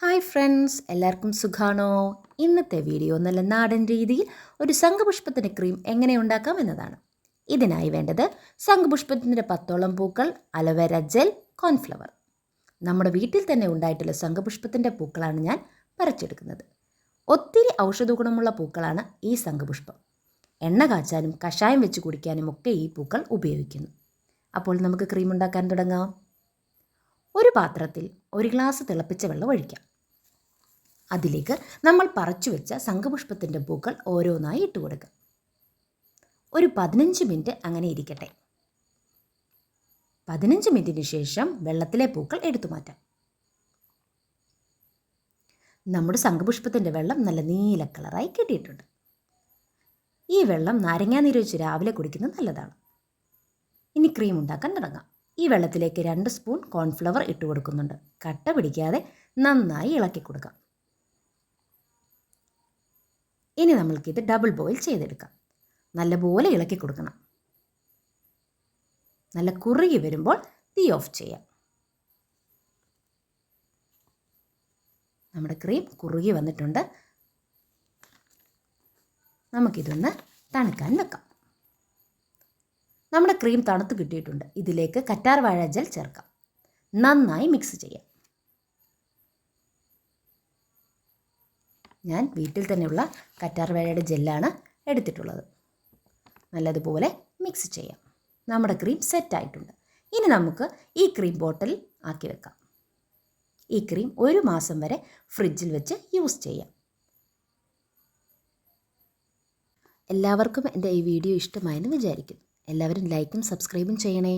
Hi friends എല്ലാവർക്കും സുഖാണോ? ഇന്നത്തെ വീഡിയോ നല്ല നാടൻ രീതിയിൽ ഒരു സംഘപുഷ്പത്തിന്റെ ക്രീം എങ്ങനെ ഉണ്ടാക്കാം എന്നതാണ്. ഇതിനായി വേണ്ടത് സംഘപുഷ്പത്തിന്റെ പത്തോളം പൂക്കൾ അലവേര ജെൽ കോൺഫ്ലവർ. നമ്മുടെ വീട്ടിൽ തന്നെ ഉണ്ടായിട്ടുള്ള സംഘപുഷ്പത്തിന്റെ പൂക്കളാണ് ഞാൻ പറിച്ചെടുക്കുന്നത്. ഒത്തിരി ഔഷധ ഗുണമുള്ള പൂക്കളാണ് ഈ സംഘപുഷ്പം എണ്ണ കാച്ചാനും കഷായം വെച്ച് കുടിക്കാനും ഒക്കെ ഈ പൂക്കൾ ഉപയോഗിക്കുന്നു. അപ്പോൾ നമുക്ക് ക്രീം ഉണ്ടാക്കാൻ തുടങ്ങാം. ഒരു പാത്രത്തിൽ ഒരു ഗ്ലാസ് തിളപ്പിച്ച വെള്ളം ഒഴിക്കാം. അതിലേക്ക് നമ്മൾ പറിച്ചു വെച്ച സംഘപുഷ്പത്തിന്റെ പൂക്കൾ ഓരോന്നായി ഇട്ട് കൊടുക്കുക ഒരു പതിനഞ്ച് മിനിറ്റ് അങ്ങനെ ഇരിക്കട്ടെ. പതിനഞ്ച് മിനിറ്റിന് ശേഷം വെള്ളത്തിലെ പൂക്കൾ എടുത്തു മാറ്റാം. നമ്മുടെ സംഘപുഷ്പത്തിന്റെ വെള്ളം നല്ല നീല കളറായി കിട്ടിയിട്ടുണ്ട്. ഈ വെള്ളം നാരങ്ങാ വെച്ച് രാവിലെ കുടിക്കുന്നത് നല്ലതാണ്. ഇനി ക്രീം ഉണ്ടാക്കാൻ തുടങ്ങാം. ഈ വെള്ളത്തിലേക്ക് രണ്ട് സ്പൂൺ കോൺഫ്ലവർ ഇട്ട് കൊടുക്കുന്നുണ്ട്. കട്ട പിടിക്കാതെ നന്നായി ഇളക്കി കൊടുക്കാം. ഇനി നമ്മൾക്കിത് ഡബിൾ ബോയിൽ ചെയ്തെടുക്കാം. നല്ലപോലെ ഇളക്കി കൊടുക്കണം. നല്ല കുറുകി വരുമ്പോൾ തീ ഓഫ് ചെയ്യാം. നമ്മുടെ ക്രീം കുറുകി വന്നിട്ടുണ്ട്. നമുക്കിതൊന്ന് തണുക്കാൻ വെക്കാം. നമ്മുടെ ക്രീം തണുത്ത് കിട്ടിയിട്ടുണ്ട്. ഇതിലേക്ക് കറ്റാർ വാഴ ജെൽ ചേർക്കാം. നന്നായി മിക്സ് ചെയ്യാം. ഞാൻ വീട്ടിൽ തന്നെയുള്ള കറ്റാർ വാഴയുടെ ജെല്ലാണ് എടുത്തിട്ടുള്ളത്. നല്ലതുപോലെ മിക്സ് ചെയ്യാം. നമ്മുടെ ക്രീം സെറ്റായിട്ടുണ്ട് ഇനി നമുക്ക് ഈ ക്രീം ബോട്ടിൽ ആക്കി വെക്കാം. ഈ ക്രീം ഒരു മാസം വരെ ഫ്രിഡ്ജിൽ വെച്ച് യൂസ് ചെയ്യാം. എല്ലാവർക്കും എന്റെ ഈ വീഡിയോ ഇഷ്ടമായെന്ന് വിചാരിക്കുന്നു. എല്ലാവരും ലൈക്കും സബ്സ്ക്രൈബും ചെയ്യണേ.